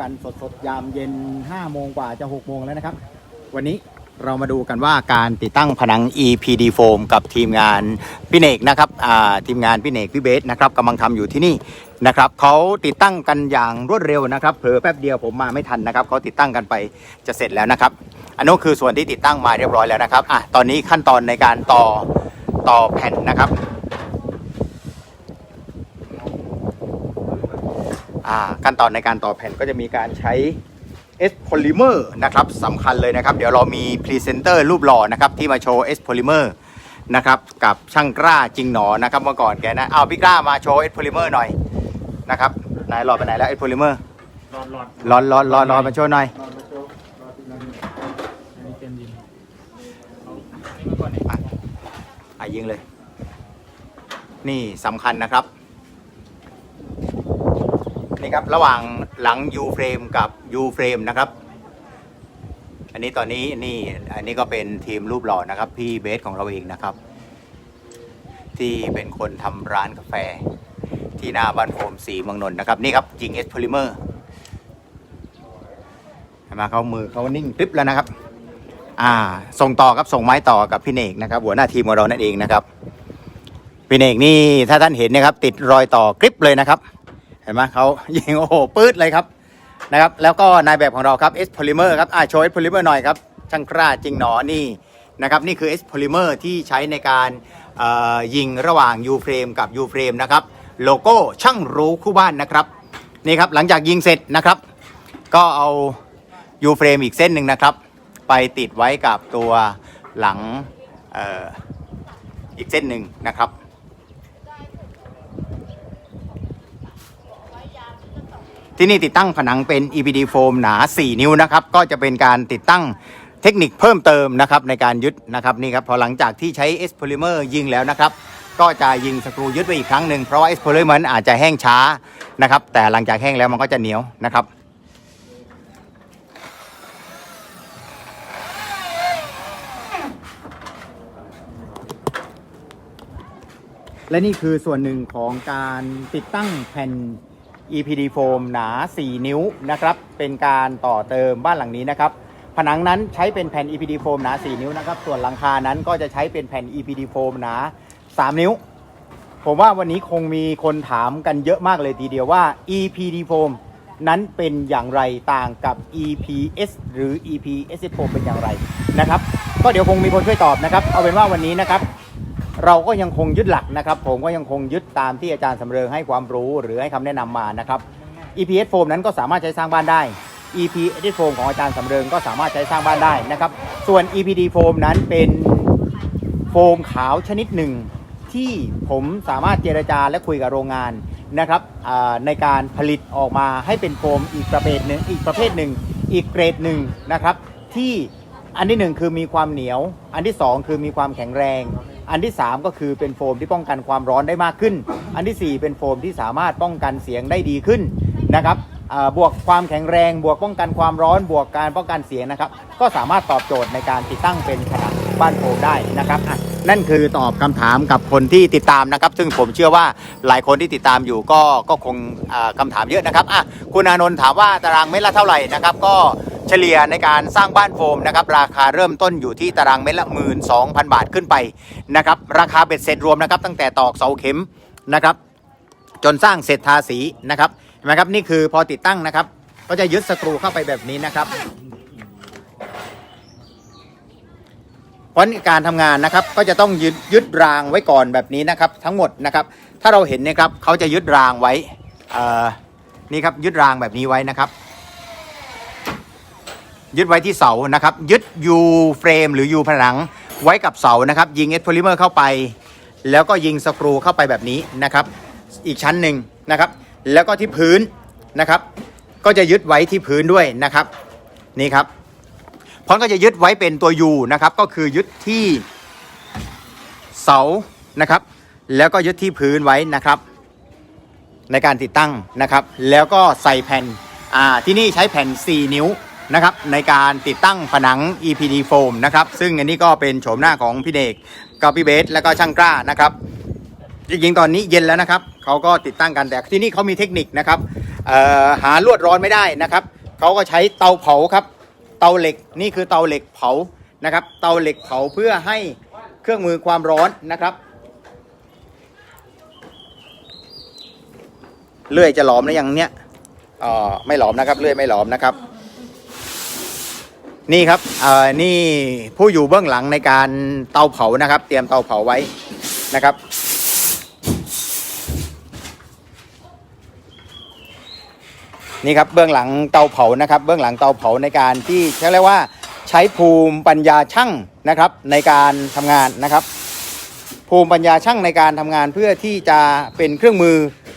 กันสดๆ ยามเย็น 5 โมงกว่าจะ 6 โมงแล้วนะครับ วันนี้เรามาดูกันว่าการติดตั้งผนัง EPD foam กับทีมงานพี่เนกนะครับทีมงานพี่เนกพี่เบสนะครับกำลังทำอยู่ที่นี่นะครับเขาติดตั้งกันอย่างรวดเร็วนะครับเผลอแป๊บเดียวผมมาไม่ทันนะครับเขาติดตั้งกันไปจะเสร็จแล้วนะครับ อันนู้นคือส่วนที่ติดตั้งมาเรียบร้อยแล้วนะครับอะตอนนี้ขั้นตอนในการต่อต่อแผ่นนะครับ อ่า ขั้นตอนในการต่อแผ่นก็จะมีการใช้ S polymer นะครับสำคัญเลยนะครับ เดี๋ยวเรามีพรีเซนเตอร์รูปหล่อนะครับที่มาโชว์ S polymer นะครับกับช่างกล้าจริงหนอนะครับเมื่อก่อนแกนะเอาพี่กล้ามาโชว์ S polymer หน่อยนะครับนายหลอดไปไหนแล้ว S polymer หลอดหลอดร้อนร้อนร้อนร้อนมาโชว์หน่อยหลอดมาโชว์หน่อยอะยิงเลย นี่สำคัญนะครับ นี่ครับระหว่างหลัง U frame กับ U frame นะครับ อันนี้ตอนนี้นี่อันนี้ก็เป็นทีมรูปหล่อนะครับ พี่เบสของเราเองนะครับ ที่เป็นคนทำร้านกาแฟ ที่หน้าบ้านโฟมสีเมืองนนท์นะครับ นี่ครับยิง S polymer เห็นไหมเขามือเขานิ่งกริบแล้วนะครับ อ่า ส่งต่อครับส่งไม้ต่อกับพี่เนกนะครับ หัวหน้าทีมของเรานั่นเองนะครับพี่เนกนี่ถ้าท่านเห็นนะครับ ติดรอยต่อกริบเลยนะครับ ห็นไหมเขายิงโอ้โหปื๊ดเลยครับนะครับแล้วก็นายแบบของเราครับ S polymer ครับอ่าโชว์ S polymer หน่อยครับช่างกล้าจริงหนอนี่นะครับนี่คือ S polymer ที่ใช้ในการยิงระหว่าง U frame กับ U frame นะครับโลโก้ช่างรู้คู่บ้านนะครับนี่ครับหลังจากยิงเสร็จนะครับ ก็เอา U frame อีกเส้นหนึ่งนะครับ ไปติดไว้กับตัวหลังอออีกเส้นหนึ่งนะครับ ที่นี่ติดตั้งผนังเป็น EPD foam หนา 4 นิ้วนะครับ ก็จะเป็นการติดตั้งเทคนิคเพิ่มเติมนะครับในการยึดนะครับนี่ครับพอหลังจากที่ใช้ S polymer ยิงแล้วนะครับก็จะยิงสกรูยึดไว้อีกครั้งหนึ่งเพราะว่า S polymer มันอาจจะแห้งช้านะครับแต่หลังจากแห้งแล้วมันก็จะเหนียวนะครับและนี่คือส่วนหนึ่งของการติดตั้งแผ่น EPD foam หนา 4 นิ้วนะครับ เป็นการต่อเติมบ้านหลังนี้นะครับ ผนังนั้นใช้เป็นแผ่น EPD foam หนา 4 นิ้วนะครับ ส่วนหลังคานั้นก็จะใช้เป็นแผ่น EPD foam หนา 3 นิ้ว ผมว่าวันนี้คงมีคนถามกันเยอะมากเลยทีเดียวว่า EPD foam นั้นเป็นอย่างไรต่างกับ EPS หรือ EPS foam เป็นอย่างไรนะครับ ก็เดี๋ยวคงมีคนช่วยตอบนะครับ เอาเป็นว่าวันนี้นะครับ เราก็ยังคงยึดหลักนะครับ ผมก็ยังคงยึดตามที่อาจารย์สำเริงให้ความรู้หรือให้คำแนะนำมานะครับ EPS foam นั้นก็สามารถใช้สร้างบ้านได้ EPS foam ของอาจารย์สำเริงก็สามารถใช้สร้างบ้านได้นะครับ ส่วน EPD foam นั้นเป็นโฟมขาวชนิดหนึ่งที่ผมสามารถเจรจาและคุยกับโรงงานนะครับในการผลิตออกมาให้เป็นโฟมอีกประเภทหนึ่งอีกประเภทหนึ่ง อีกเกรดหนึ่งนะครับ ที่อันที่หนึ่งคือมีความเหนียว อันที่สองคือมีความแข็งแรง อันที่สามก็คือเป็นโฟมที่ป้องกันความร้อนได้มากขึ้น อันที่สี่เป็นโฟมที่สามารถป้องกันเสียงได้ดีขึ้นนะครับบวกความแข็งแรง บวกป้องกันความร้อน บวกการป้องกันเสียงนะครับ ก็สามารถตอบโจทย์ในการติดตั้งเป็นผนังบ้านโฟมได้นะครับนั่นคือตอบคำถามกับคนที่ติดตามนะครับ ซึ่งผมเชื่อว่าหลายคนที่ติดตามอยู่ก็ก็คงอ่าคำถามเยอะนะครับอะคุณอานนท์ถามว่าตารางเมตรละเท่าไหร่นะครับ ก็ เฉลี่ยในการสร้างบ้านโฟมนะครับราคาเริ่มต้นอยู่ที่ตารางเมตรละ 12,000 บาทขึ้นไปนะครับราคาเบ็ดเสร็จรวมนะครับตั้งแต่ตอกเสาเข็มนะครับจนสร้างเสร็จทาสีนะครับเห็นไหมครับนี่คือพอติดตั้งนะครับ ก็จะยึดสกรูเข้าไปแบบนี้นะครับเพราะการทำงานนะครับก็จะต้องยึดยึดรางไว้ก่อนแบบนี้นะครับทั้งหมดนะครับ ถ้าเราเห็นเนะครับเขาจะยึดรางไว้นี่ครับยึดรางแบบนี้ไว้นะครับ ยึดไว้ที่เสานะครับ ยึด U เฟรมหรือ U ผนังไว้กับเสานะครับ ยิงเอสโพลิเมอร์เข้าไป แล้วก็ยิงสกรูเข้าไปแบบนี้นะครับ อีกชั้นหนึ่งนะครับ แล้วก็ที่พื้นนะครับ ก็จะยึดไว้ที่พื้นด้วยนะครับ นี่ครับพอนก็จะยึดไว้เป็นตัว U นะครับ ก็คือยึดที่เสานะครับ แล้วก็ยึดที่พื้นไว้นะครับ ในการติดตั้งนะครับ แล้วก็ใส่แผ่นอ่าที่นี่ใช้แผ่น 4 นิ้ว นะครับในการติดตั้งผนัง EPD foam นะครับซึ่งอันนี้ก็เป็นโฉมหน้าของพี่เดกกับพี่เบสแล้วก็ช่างกล้านะครับจริงๆตอนนี้เย็นแล้วนะครับเขาก็ติดตั้งกันแต่ที่นี่เขามีเทคนิคนะครับหาลวดร้อนไม่ได้นะครับเขาก็ใช้เตาเผาครับเตาเหล็กนี่คือเตาเหล็กเผานะครับ เตาเหล็กเผาเพื่อให้เครื่องมือความร้อนนะครับเลื่อยจะหลอมนะอย่างเนี้ยอ๋อไม่หลอมนะครับเลื่อยไม่หลอมนะครับ นี่ครับเอ่อนี่ผู้อยู่เบื้องหลังในการเตาเผานะครับ เตรียมเตาเผาไว้นะครับ นี่ครับเบื้องหลังเตาเผานะครับ เบื้องหลังเตาเผาในการที่เรียกว่าใช้ภูมิปัญญาช่างนะครับในการทำงานนะครับ ภูมิปัญญาช่างในการทำงานเพื่อที่จะเป็นเครื่องมือ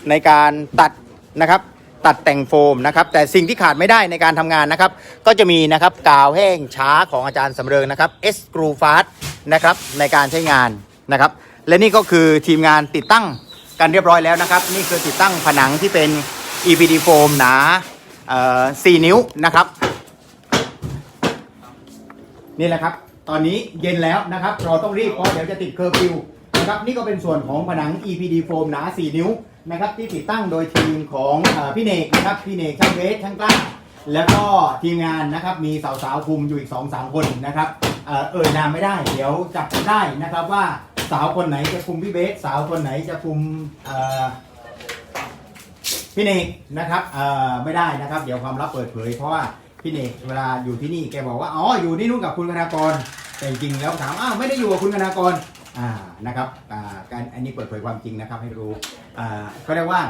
ในการตัดนะครับ ตัดแต่งโฟมนะครับแต่สิ่งที่ขาดไม่ได้ในการทำงานนะครับ ก็จะมีนะครับกาวแห้งช้าของอาจารย์สำเริงนะครับ S g r o f a s t นะครับในการใช้งานนะครับ และนี่ก็คือทีมงานติดตั้งกันเรียบร้อยแล้วนะครับ นี่คือติดตั้งผนังที่เป็น EPD โฟมหนาเอ่อ4นิ้วนะครับ นี่แหละครับ ตอนนี้เย็นแล้วนะครับ เราต้องรีบเพราะเดี๋ยวจะติดเคอร์ฟิว นะครับนี่ก็เป็นส่วนของผนัง EPD โฟมหนา 4 นิ้วนะครับที่ติดตั้งโดยทีมของอพี่เนกนะครับพี่เนกช่างเบสช่างกล้าแล้วก็ทีมงานนะครับมีสาวๆคุมอยู่อีก2-3คนนะครับเอ่อเอ่ยนามไม่ได้ เดี๋ยวจับได้นะครับว่าสาวคนไหนจะคุมพี่เบส สาวคนไหนจะคุมพี่เนกนะครับเออไม่ได้นะครับ เดี๋ยวความลับเปิดเผย เพราะว่าพี่เนกเวลาอยู่ที่นี่แกบอกว่าอ๋ออยู่ที่นู่นกับคุณคณากรแต่จริงแล้วถามอ้าวไม่ได้อยู่กับคุณคณากร อ่านะครับอ่าการอันนี้เปิดเผยความจริงนะครับให้รู้อ่าก็เรียกว่า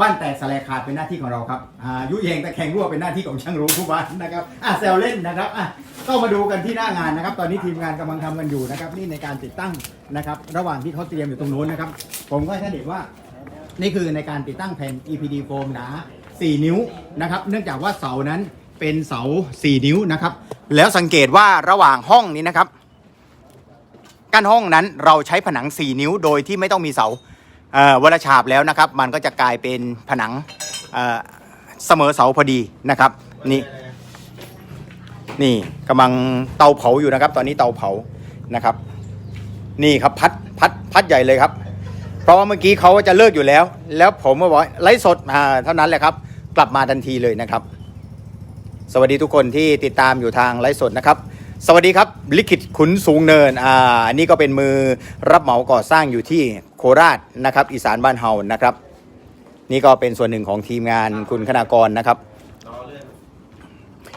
บ้านแตกสลายขาดเป็นหน้าที่ของเราครับอ่ายุแยงแตะแคงรั่วเป็นหน้าที่ของช่างรู้ผู้บ้านนะครับอ่าแซวเล่นนะครับอะก็มาดูกันที่หน้างานนะครับ ตอนนี้ทีมงานกำลังทำกันอยู่นะครับ นี่ในการติดตั้งนะครับ ระหว่างที่เขาเตรียมอยู่ตรงนู้นนะครับ ผมก็ให้ท่านเห็นว่านี่คือในการติดตั้งแผ่น EPD โฟมหนา 4 นิ้วนะครับ เนื่องจากว่าเสานั้นเป็นเสา 4 นิ้วนะครับ แล้วสังเกตว่าระหว่างห้องนี้นะครับ กั้นห้องนั้นเราใช้ผนัง 4 นิ้วโดยที่ไม่ต้องมีเสาเวลาฉาบแล้วนะครับ มันก็จะกลายเป็นผนังเเสมอเสาพอดีนะครับนี่นี่กำลังเตาเผาอยู่นะครับ ตอนนี้เตาเผานะครับ นี่ครับพัดพัดพัดใหญ่เลยครับ เพราะว่าเมื่อกี้เขาจะเลิกอยู่แล้ว แล้วผมก็บอกไลฟ์สดอ่าเท่านั้นแหละครับ กลับมาทันทีเลยนะครับ สวัสดีทุกคนที่ติดตามอยู่ทางไลฟ์สดนะครับ สวัสดีครับ ลิขิตขุนสูงเนินอ่าอันนี้ก็เป็นมือรับเหมาก่อสร้างอยู่ที่โคราชนะครับ อีสานบ้านเฮานะครับ นี่ก็เป็นส่วนหนึ่งของทีมงานคุณคณากรนะครับ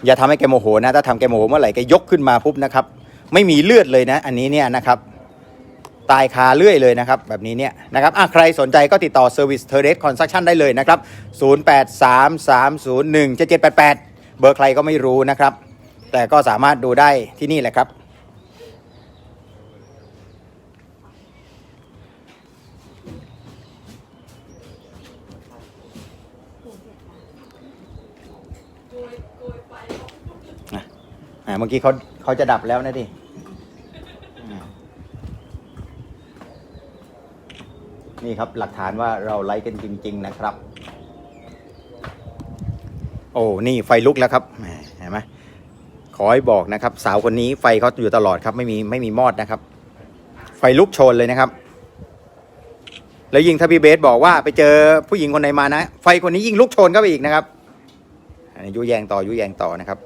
อย่าทำให้แกโมโหนะ ถ้าทำแกโมโหเมื่อไหร่แกยกขึ้นมาปุ๊บนะครับ ไม่มีเลือดเลยนะ อันนี้เนี่ยนะครับ ตายคาเลื่อยเลยนะครับ แบบนี้เนี่ยนะครับอะใครสนใจก็ติดต่อ Service t e r r e s Construction ได้เลยนะครับ 0833017788 เบอร์ใครก็ไม่รู้นะครับ แต่ก็สามารถดูได้ที่นี่แหละครับ อะเมื่อกี้เขาเขาจะดับแล้วนะดินี่ครับ หลักฐานว่าเราไลฟ์กันจริง ๆ นะครับ โอ้ นี่ไฟลุกแล้วครับแหม ขอให้บอกนะครับ สาวคนนี้ไฟเขาอยู่ตลอดครับไม่มีไม่มีมอดนะครับ ไฟลุกโชนเลยนะครับ แล้วยิ่งถ้าพี่เบสบอกว่าไปเจอผู้หญิงคนไหนมานะ ไฟคนนี้ยิ่งลุกโชนเข้าไปอีกนะครับยุแยงต่อยุแยงต่อนะครับ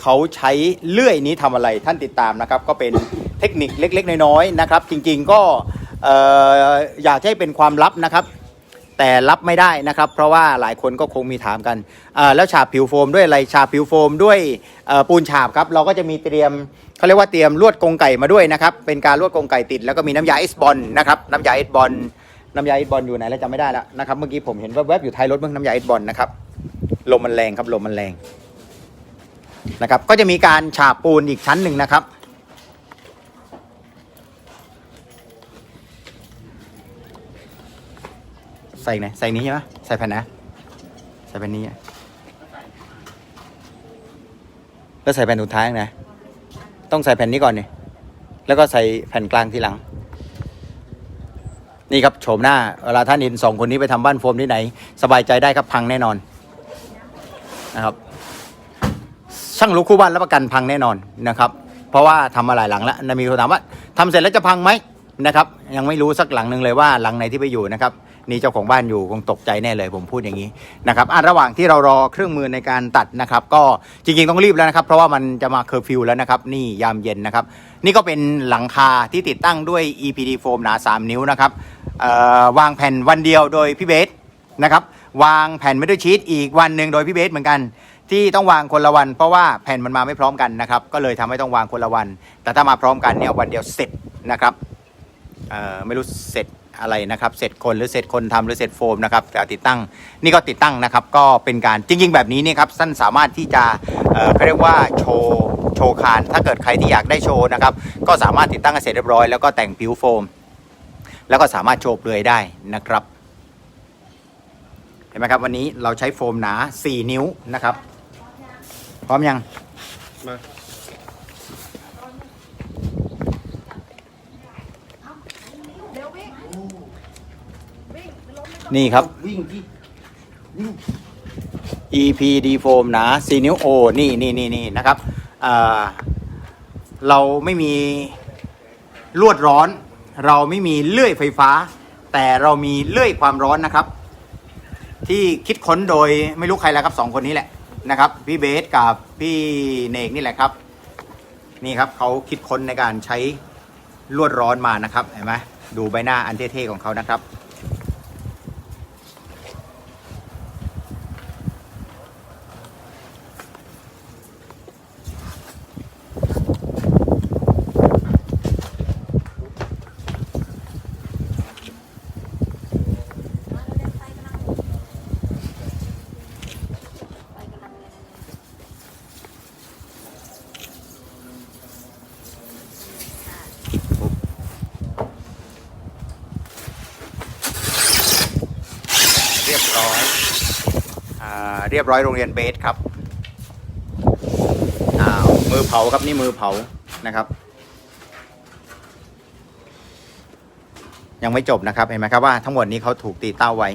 เขาใช้เลื่อยนี้ทำอะไรท่านติดตามนะครับ ก็เป็นเทคนิคเล็ก ๆ น้อยๆนะครับ จริง ๆ ก็อยากให้เป็นความลับนะครับ แต่รับไม่ได้นะครับ เพราะว่าหลายคนก็คงมีถามกันแล้วฉาบผิวโฟมด้วยอะไรฉาบผิวโฟมด้วยปูนฉาบครับเราก็จะมีเตรียมเขาเรียกว่าเตรียมลวดกรงไก่มาด้วยนะครับเป็นการลวดกรงไก่ติด แล้วก็มีน้ำยาเอสบอลนะครับน้ำยาเอสบอลน้ำยาเอสบอลอยู่ไหนแล้วจำไม่ได้แล้วนะครับเมื่อกี้ผมเห็นแวบๆอยู่ท้ายรถเมื่อน้ำยาเอสบอลนะครับลมมันแรงครับลมมันแรงนะครับก็จะมีการฉาบปูนอีกชั้นหนึ่งนะครับ ส่ไหนใส่นี้ใช่ไหมใส่แผ่นนะ ใส่แผ่นนี้แล้วใส่แผ่นสุดท้ายนะ ต้องใส่แผ่นนี้ก่อนเนี่ยแล้วก็ใส่แผ่นกลางทีหลัง นี่ครับโฉมหน้าเวลาท่านเห็นสองคนนี้ไปทำบ้านโฟมที่ไหน สบายใจได้ครับพังแน่นอนนะครับ ช่างรู้คู่บ้านรับประกันพังแน่นอนนะครับเพราะว่าทำมาหลายหลังแล้วนะมีคนถามว่าทำเสร็จแล้วจะพังไหมนะครับ ยังไม่รู้สักหลังหนึ่งเลยว่าหลังไหนที่ไปอยู่นะครับ นี่เจ้าของบ้านอยู่คงตกใจแน่เลยผมพูดอย่างนี้นะครับอะระหว่างที่เรารอเครื่องมือในการตัดนะครับ ก็จริงๆต้องรีบแล้วนะครับ เพราะว่ามันจะมาเคอร์ฟิวแล้วนะครับ นี่ยามเย็นนะครับ นี่ก็เป็นหลังคาที่ติดตั้งด้วย EPD โฟมหนา 3 นิ้วนะครับวางแผ่นวันเดียวโดยพี่เบสนะครับวางแผ่นไม่ด้วยชีตอีกวันหนึ่งโดยพี่เบสเหมือนกัน ที่ต้องวางคนละวัน เพราะว่าแผ่นมันมาไม่พร้อมกันนะครับ ก็เลยทำให้ต้องวางคนละวัน แต่ถ้ามาพร้อมกันเนี่ยวันเดียวเสร็จนะครับไม่รู้เสร็จ อะไรนะครับเสร็จคนหรือเสร็จคนทำหรือเสร็จโฟมนะครับแต่ติดตั้งนี่ก็ติดตั้งนะครับก็เป็นการจริง ๆ แบบนี้นี่ครับสั้นสามารถที่จะเขาเรียกว่าโชว์โชว์คาน ถ้าเกิดใครที่อยากได้โชว์นะครับก็สามารถติดตั้งเสร็จเรียบร้อยแล้วก็แต่งผิวโฟม แล้วก็สามารถโชว์เปลือยได้นะครับเห็นไหมครับวันนี้เราใช้โฟมหนา 4 นิ้วนะครับ พร้อมยังมา นี่ครับ วิ่งที่ EPD foam หนา4นิ้วโอนี่นี่นี่นี่นะครับเราไม่มีลวดร้อน เราไม่มีเลื่อยไฟฟ้า แต่เรามีเลื่อยความร้อนนะครับ ที่คิดค้นโดยไม่รู้ใครแล้วครับสองคนนี้แหละนะครับพี่เบสกับพี่เนกนี่แหละครับ นี่ครับเขาคิดค้นในการใช้ลวดร้อนมานะครับเห็นไหมดูใบหน้าอันเท่ๆของเขานะครับ เรียบร้อยโรงเรียนเบสครับอ้าวมือเผาครับนี่มือเผานะครับ ยังไม่จบนะครับเห็นไหมครับว่าทั้งหมดนี้เขาถูกตีเต้าไว้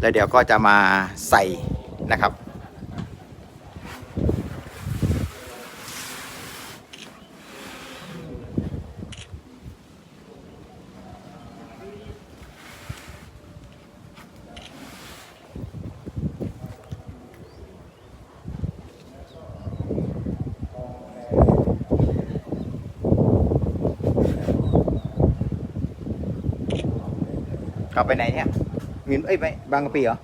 แล้วเดี๋ยวก็จะมาใส่นะครับ กลับไปไหนเนี่ยมินเอ้ยไปบางกะปิเหรอ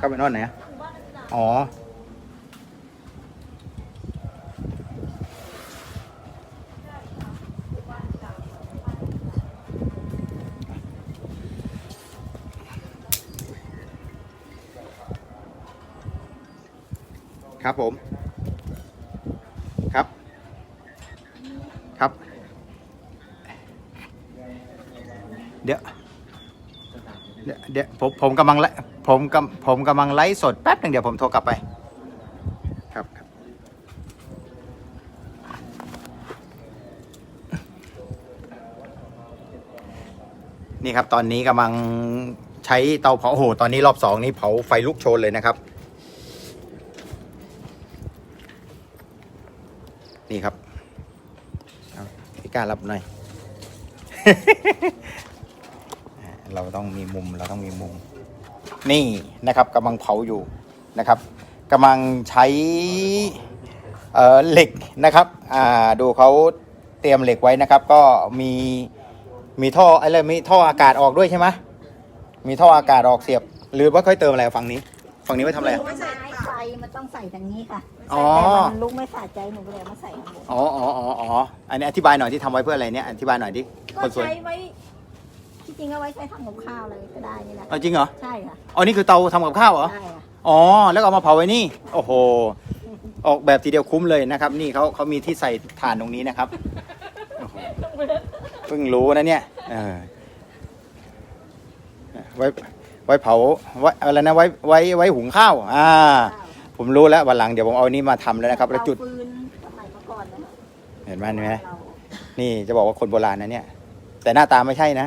กลับไปนอนไหนอะอ๋อครับผม ครับ ครับ เดี๋ยว เดี๋ยวผมผมกำลังไลผมกำผมกำลังไลฟ์สดแป๊บหนึ่งเดี๋ยวผมโทรกลับไปครับครับนี่ครับตอนนี้กำลังใช้เตาเผาโอ้โหตอนนี้รอบสองนี้เผาไฟลุกโชนเลยนะครับ นี่ครับพี่กล้ารับหน่อย ต้องมีมุมเราต้องมีมุม นี่นะครับกำลังเผาอยู่นะครับกำลังใช้เอ่อเหล็กนะครับอ่าดูเขาเตรียมเหล็กไว้นะครับ ก็มีมีท่ออะไรมีท่ออากาศออกด้วยใช่ไหมมีท่ออากาศออกเสียบ หรือว่าค่อยเติมอะไรฝั่งนี้ ฝั่งนี้ไว้ทำอะไรอะไม้ไฟมันต้องใส่ทางนี้ค่ะอ๋อ แต่มันลุกไม่สะใจหนูก็เลยเอามาใส่ข้างบนอ๋ออ๋ออ๋ออ๋ออันนี้อธิบายหน่อยที่ทำไว้เพื่ออะไรเนี่ยอธิบายหน่อยดิก็คนสวย ใช้ไว้ที่จ ริงเอาไว้ใช้ทำกับข้าวอะไรก็ได้นี่แหละเอาจริงเหรอ ใช่ค่ะอ๋อ นี่คือเตาทำกับข้าวเหรอ ใช่ค่ะอ๋อ แล้วก็เอามาเผาไว้นี่ โอ้โห ออกแบบทีเดียวคุ้มเลยนะครับ นี่เขาเขามีที่ใส่ถ่านตรงนี้นะครับโอ้โหเพิ่งรู้นะเนี่ยเออไว้ไว้เผาไว้อะไรนะไว้ไว้ไว้หุงข้าวอ่า ผมรู้แล้ววันหลังเดี๋ยวผมเอาอันนี้มาทำแล้วนะครับแล้วจุดเตาฟืนสมัยเมื่อก่อนนะเห็นไหมเห็นไหมเรานี่จะบอกว่าคนโบราณนะเนี่ย แต่หน้าตาไม่ใช่นะ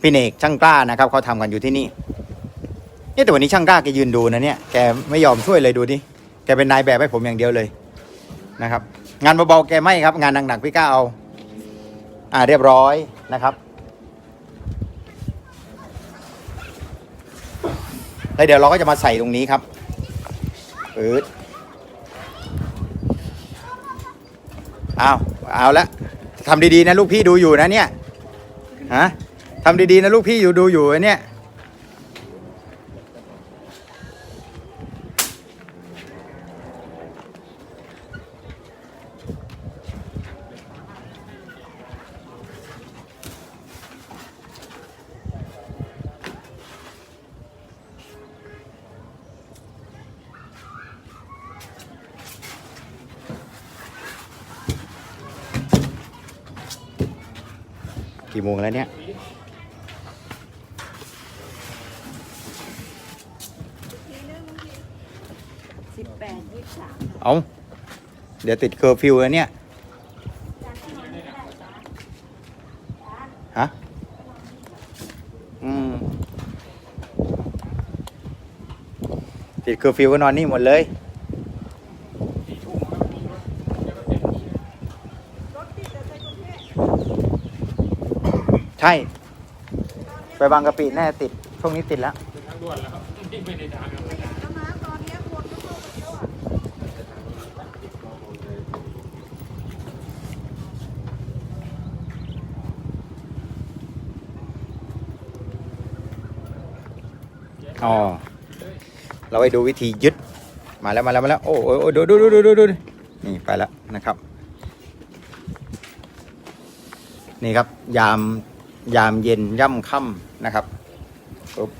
พี่เนกช่างกล้านะครับเขาทำกันอยู่ที่นี่เนี่ยแต่วันนี้ช่างกล้าแกยืนดูนะเนี่ยแกไม่ยอมช่วยเลยดูดิแกเป็นนายแบบให้ผมอย่างเดียวเลยนะครับ งานเบาๆแกไม่ครับ งานหนักๆพี่กล้าเอา อ่าเรียบร้อยนะครับแล้วเดี๋ยวเราก็จะมาใส่ตรงนี้ครับปืดเอาเอาละทำดีๆนะลูกพี่ดูอยู่นะเนี่ยฮะ ทำดีๆนะลูกพี่อยู่ดูอยู่นะเนี่ย กี่โมงแล้วเนี่ย สิบแปดยี่สิบสาม เอาเดี๋ยวติดเคอร์ฟิวแล้วเนี่ยฮะอืมติดเคอร์ฟิวก็นอนนี่หมดเลยใช่ ไปบางกะปิแน่ติด ช่วงนี้ติดแล้วทางด่วนแล้วครับไม่ได้ทาง อ๋อเราไปดูวิธียึดมาแล้วมาแล้วมาแล้วโอ้โอ้โอ้ดูดูดูดูดูดูนี่ไปแล้วนะครับ นี่ครับยามยามเย็นย่ำค่ำนะครับปุ๊บ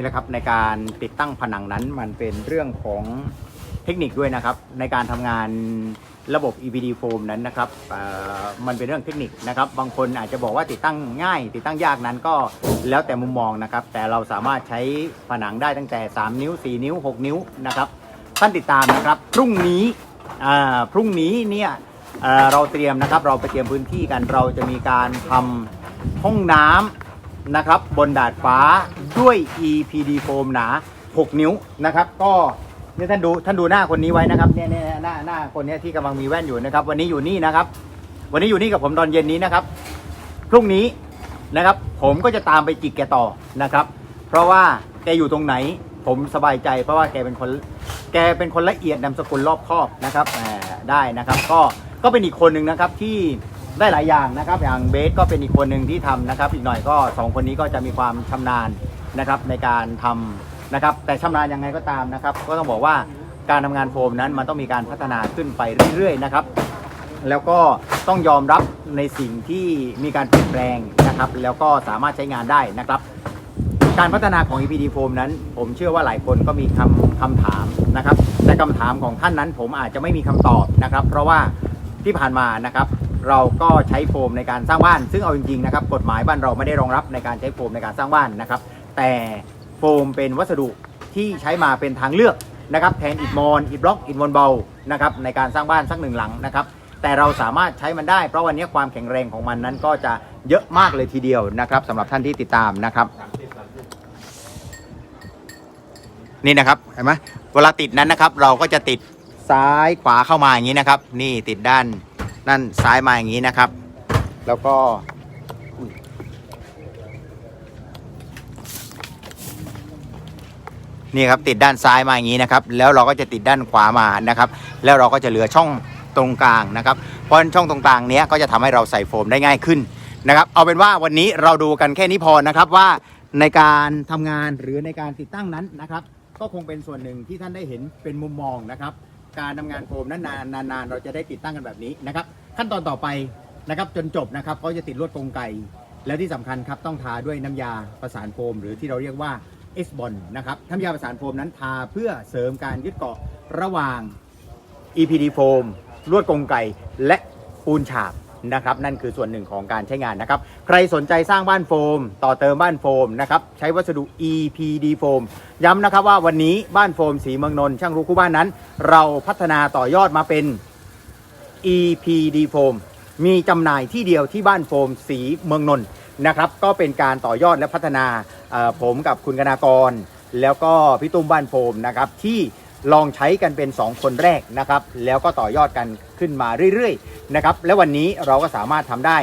นี่แหละครับในการติดตั้งผนังนั้นมันเป็นเรื่องของเทคนิคด้วยนะครับ ในการทำงานระบบ EPD foam นั้นนะครับมันเป็นเรื่องเทคนิคนะครับ บางคนอาจจะบอกว่าติดตั้งง่าย ติดตั้งยากนั้นก็แล้วแต่มุมมองนะครับ แต่เราสามารถใช้ผนังได้ตั้งแต่ 3 นิ้ว 4 นิ้ว 6 นิ้วนะครับท่านติดตามนะครับ พรุ่งนี้อ่าพรุ่งนี้เนี่ยเอ่อเราเตรียมนะครับ เราไปเตรียมพื้นที่กันเราจะมีการทำห้องน้ำ นะครับ บนดาดฟ้าด้วย EPD foam หนา 6 นิ้วนะครับ ก็นี่ท่านดูท่านดูหน้าคนนี้ไว้นะครับเนี่ยเนี่ยหน้าหน้าคนเนี้ยที่กำลังมีแว่นอยู่นะครับ วันนี้อยู่นี่นะครับ วันนี้อยู่นี่กับผมตอนเย็นนี้นะครับ พรุ่งนี้นะครับ ผมก็จะตามไปจิกแกต่อนะครับ เพราะว่าแกอยู่ตรงไหน ผมสบายใจ เพราะว่าแกเป็นคนแกเป็นคนละเอียดนามสกุลรอบคอบนะครับได้นะครับ ก็ก็เป็นอีกคนหนึ่งนะครับที่ ได้หลายอย่างนะครับ อย่างเบสก็เป็นอีกคนหนึ่งที่ทำนะครับ อีกหน่อยก็สองคนนี้ก็จะมีความชำนาญนะครับในการทำนะครับ แต่ชำนาญยังไงก็ตามนะครับ ก็ต้องบอกว่าการทำงานโฟมนั้นมันต้องมีการพัฒนาขึ้นไปเรื่อยๆนะครับ แล้วก็ต้องยอมรับในสิ่งที่มีการเปลี่ยนแปลงนะครับ แล้วก็สามารถใช้งานได้นะครับ การพัฒนาของ EPD Foam นั้น ผมเชื่อว่าหลายคนก็มีคำคำถามนะครับ แต่คำถามของท่านนั้นผมอาจจะไม่มีคำตอบนะครับ เพราะว่าที่ผ่านมานะครับ เราก็ใช้โฟมในการสร้างบ้าน ซึ่งเอาจริงๆนะครับกฎหมายบ้านเราไม่ได้รองรับในการใช้โฟมในการสร้างบ้านนะครับแต่โฟมเป็นวัสดุที่ใช้มาเป็นทางเลือกนะครับแทนอิฐมอนอิฐบล็อกอิฐมอนเบานะครับในการสร้างบ้านสักหนึ่งหลังนะครับแต่เราสามารถใช้มันได้เพราะวันนี้ความแข็งแรงของมันนั้นก็จะเยอะมากเลยทีเดียวนะครับสำหรับท่านที่ติดตามนะครับ นี่นะครับเห็นไหมเวลาติดนั้นนะครับ เราก็จะติดซ้ายขวาเข้ามาอย่างนี้นะครับ นี่ติดด้าน ด้านซ้ายมาอย่างนี้นะครับ แล้วก็นี่ครับติดด้านซ้ายมาอย่างนี้นะครับ แล้วเราก็จะติดด้านขวามานะครับ แล้วเราก็จะเหลือช่องตรงกลางนะครับ เพราะช่องตรงกลางเนี้ยก็จะทำให้เราใส่โฟมได้ง่ายขึ้นนะครับ เอาเป็นว่าวันนี้เราดูกันแค่นี้พอนะครับว่าในการทำงานหรือในการติดตั้งนั้นนะครับ ก็คงเป็นส่วนหนึ่งที่ท่านได้เห็นเป็นมุมมองนะครับ การทำงานโฟมนั้นนานนานๆเราจะได้ติดตั้งกันแบบนี้นะครับ ขั้นตอนต่อไปนะครับจนจบนะครับเขาจะติดลวดกรงไก่ แล้วที่สำคัญครับต้องทาด้วยน้ำยาประสานโฟม หรือที่เราเรียกว่าเอสบอลนะครับน้ำยาประสานโฟมนั้นทาเพื่อเสริมการยึดเกาะระหว่าง EPD โฟมลวดกรงไก่และปูนฉาบ นะครับนั่นคือส่วนหนึ่งของการใช้งานนะครับใครสนใจสร้างบ้านโฟม ต่อเติมบ้านโฟมนะครับใช้วัสดุ EPD โฟมย้ำนะครับว่าวันนี้บ้านโฟมสีเมืองนนท์ช่างรู้คู่บ้านนั้น เราพัฒนาต่อยอดมาเป็น EPD โฟมมีจำหน่ายที่เดียวที่บ้านโฟมสีเมืองนนท์นะครับก็เป็นการต่อยอดและพัฒนาผมกับคุณกนากร แล้วก็พี่ตุ้มบ้านโฟมนะครับที่ลองใช้กันเป็น 2 คนแรกนะครับแล้วก็ต่อยอดกัน ขึ้นมาเรื่อยๆนะครับและวันนี้เราก็สามารถทำได้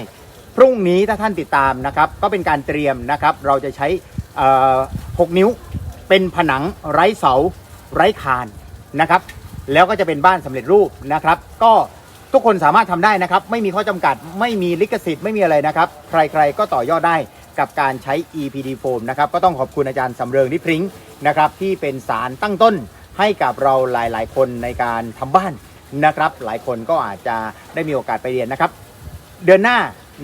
พรุ่งนี้ถ้าท่านติดตามนะครับก็เป็นการเตรียมนะครับเราจะใช้เอ่อ6นิ้วเป็นผนังไร้เสาไร้คานนะครับแล้วก็จะเป็นบ้านสำเร็จรูปนะครับ ก็ทุกคนสามารถทำได้นะครับ ไม่มีข้อจำกัด ไม่มีลิขสิทธิ์ไม่มีอะไรนะครับ ใครๆก็ต่อยอดได้กับการใช้ EPD foam นะครับก็ต้องขอบคุณอาจารย์สำเริงนิพริ้งนะครับที่เป็นสารตั้งต้นให้กับเราหลายๆ คนในการทำบ้าน นะครับ หลายคนก็อาจจะได้มีโอกาสไปเรียนนะครับ เดือนหน้า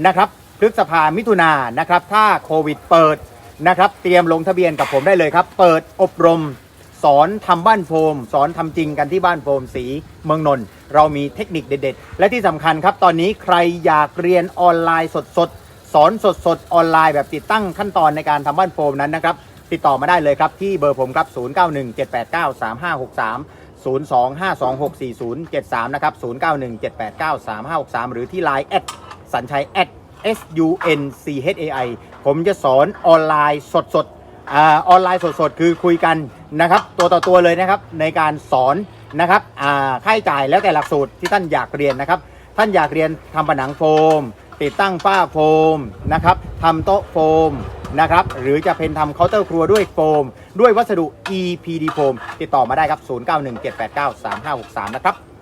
นะครับพฤษภามิถุนานะครับ ถ้าโควิดเปิดนะครับ เตรียมลงทะเบียนกับผมได้เลยครับ เปิดอบรม สอนทำบ้านโฟม สอนทำจริงกันที่บ้านโฟมสีเมืองนนท์เรามีเทคนิคเด็ด ๆ และที่สำคัญครับตอนนี้ใครอยากเรียนออนไลน์สดๆสอนสดๆออนไลน์แบบติดตั้งขั้นตอนในการทำบ้านโฟมนั้นนะครับติดต่อมาได้เลยครับที่เบอร์ผมครับ 0917893563 025264073 นะครับ 0917893563 หรือที่ Line แอดสัญชัย S U N C H A I ผมจะสอนออนไลน์สดๆอาออนไลน์สดๆคือคุยกันนะครับ ตัวต่อตัวเลยนะครับในการสอนนะครับค่าใช้จ่ายแล้วแต่หลักสูตรที่ท่านอยากเรียนนะครับ ท่านอยากเรียนทำผนังโฟม ติดตั้งฝ้าโฟมนะครับทำโต๊ะโฟม นะครับ หรือจะเป็นทำเคาน์เตอร์ครัวด้วยโฟม ด้วยวัสดุ EPD โฟมติดต่อมาได้ครับ 0917893563 นะครับ